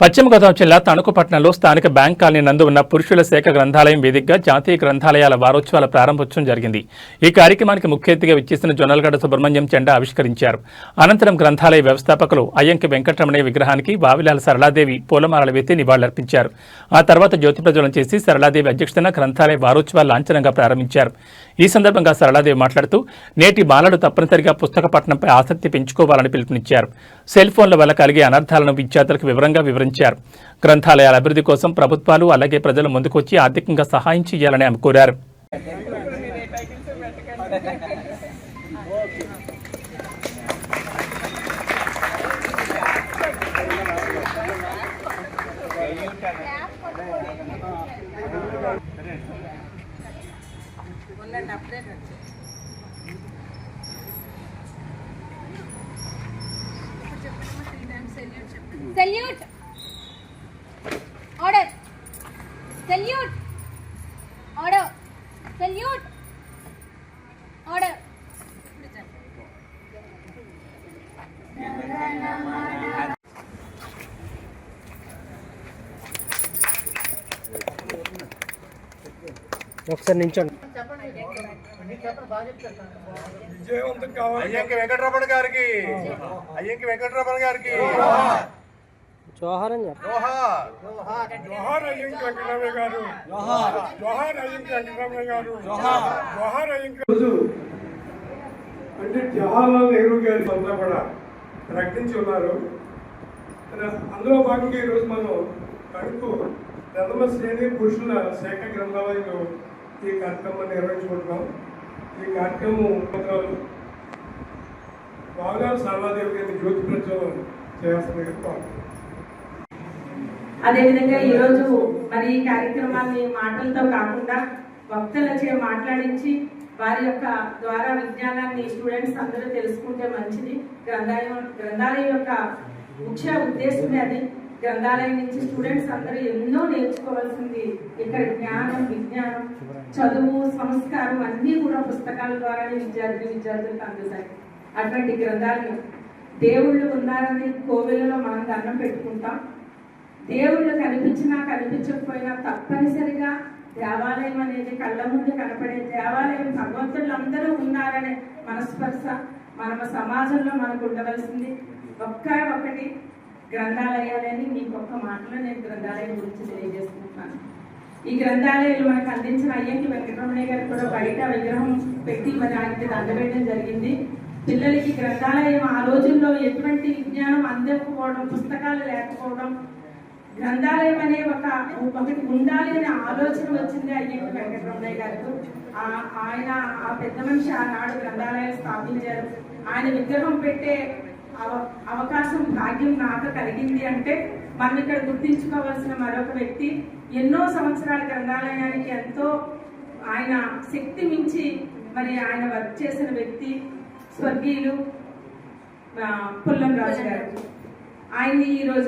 పశ్చిమ గోదావరి జిల్లా తణుకుపట్నంలో స్థానిక బ్యాంక్ కాలనీ నందు ఉన్న పురుషుల శాఖ గ్రంథాలయం వేదికగా జాతీయ గ్రంథాలయాల వారోత్సవాల ప్రారంభోత్సవం జరిగింది. ఈ కార్యక్రమానికి ముఖ్య అతిథిగా విచ్చేసిన జొన్నలగడ్డ సుబ్రహ్మణ్యం చెండా ఆవిష్కరించారు. అనంతరం గ్రంథాలయ వ్యవస్థాపకులు అయ్యంకి వెంకటరమణయ్య విగ్రహానికి వావిలాల సరళాదేవి పూలమాలలు వేసి నివాళులర్పించారు. ఆ తర్వాత జ్యోతి ప్రజ్వలం చేసి సరళాదేవి అధ్యక్షతన గ్రంథాలయ వారోత్సవాలు లాంఛనంగా ప్రారంభించారు. ఈ సందర్భంగా సరళాదేవి మాట్లాడుతూ నేటి బాలలు తప్పనిసరిగా పుస్తక పఠనంపై ఆసక్తి పెంచుకోవాలని పిలుపునిచ్చారు. సెల్ ఫోన్ల వల్ల కలిగే అనర్థాలను విద్యార్థులకు వివరంగా వివరించారు. గ్రంథాలయాల అభివృద్ధి కోసం ప్రభుత్వాలు అలాగే ప్రజలు ముందుకొచ్చి ఆర్థికంగా సహాయం చేయాలని ఆమె కోరారు. Salute. Order salute order salute order ఒకసారి నించోండి విజయవంతం కావాలి అయ్యంకి వెంకటరమణ గారికి అయ్యంకి వెంకటరమణ గారికి జోహార్ అని చెప్పండి. జోహార్ వెంకటరమణ గారు జోహార్ అయ్యంకి వెంకటరమణ గారు జోహార్ రోజు అంటే జవహర్లాల్ నెహ్రూ గారి అంతా కూడా ప్రకటించి ఉన్నారు అందులో భాగంగా ఈరోజు మనం కడుపు ప్రథమ శ్రేణి పురుషుల శాఖ గ్రంథాలయంలో ఈ కార్యక్రమాన్ని నిర్వహించుకుంటున్నాం. ఈ కార్యక్రమం బాగా సర్వాదేవి గారిని జ్యోతి ప్రజ్వలం చేస్తుంది అదేవిధంగా ఈరోజు మరి ఈ కార్యక్రమాన్ని మాటలతో కాకుండా వక్తలచే మాట్లాడించి వారి యొక్క ద్వారా విజ్ఞానాన్ని స్టూడెంట్స్ అందరూ తెలుసుకుంటే మంచిది. గ్రంథాలయం గ్రంథాలయం యొక్క ముఖ్య ఉద్దేశమే అది. గ్రంథాలయం నుంచి స్టూడెంట్స్ అందరూ ఎన్నో నేర్చుకోవాల్సింది. ఇక్కడ జ్ఞానం విజ్ఞానం చదువు సంస్కారం అన్నీ కూడా పుస్తకాల ద్వారానే విద్యార్థి విద్యార్థులకు అందుతాయి అటువంటి గ్రంథాలయం దేవుళ్ళు ఉన్నారని కోవెలలో మనం దండం పెట్టుకుంటాం. దేవుళ్ళు కనిపించినా కనిపించకపోయినా తప్పనిసరిగా దేవాలయం అనేది కళ్ళ ముందు కనపడే దేవాలయం భగవంతులు అందరూ ఉన్నారనే మనస్పర్శ మన సమాజంలో మనకు ఉండవలసింది. ఒక్క ఒకటి గ్రంథాలయాలని మీకు ఒక్క మాటలో నేను గ్రంథాలయం గురించి తెలియజేసుకుంటున్నాను ఈ గ్రంథాలయాలు మనకు అందించిన అయ్యంకి వెంకటరమణయ్య గారు కూడా బయట విగ్రహం పెట్టి మరి ఆయనకి దండవేయడం జరిగింది. పిల్లలకి గ్రంథాలయం ఆ రోజుల్లో ఎటువంటి విజ్ఞానం అందకపోవడం పుస్తకాలు లేకపోవడం గ్రంథాలయం అనే ఒక ఒకటి ఉండాలి అనే ఆలోచన వచ్చింది అయ్యంకి వెంకటరమణయ్య గారు ఆ- ఆయన ఆ పెద్ద మనిషి ఆనాడు గ్రంథాలయం స్థాపించారు. ఆయన విగ్రహం పెట్టే అవ- అవకాశం భాగ్యం నాకు కలిగింది అంటే మనం ఇక్కడ గుర్తించుకోవాల్సిన మరొక వ్యక్తి ఎన్నో సంవత్సరాల గ్రంథాలయానికి ఎంతో ఆయన శక్తి మించి మరి ఆయన వర్క్ చేసిన వ్యక్తి స్వర్గీయులు పుల్లం రాజు గారు. ఆయన్ని ఈరోజు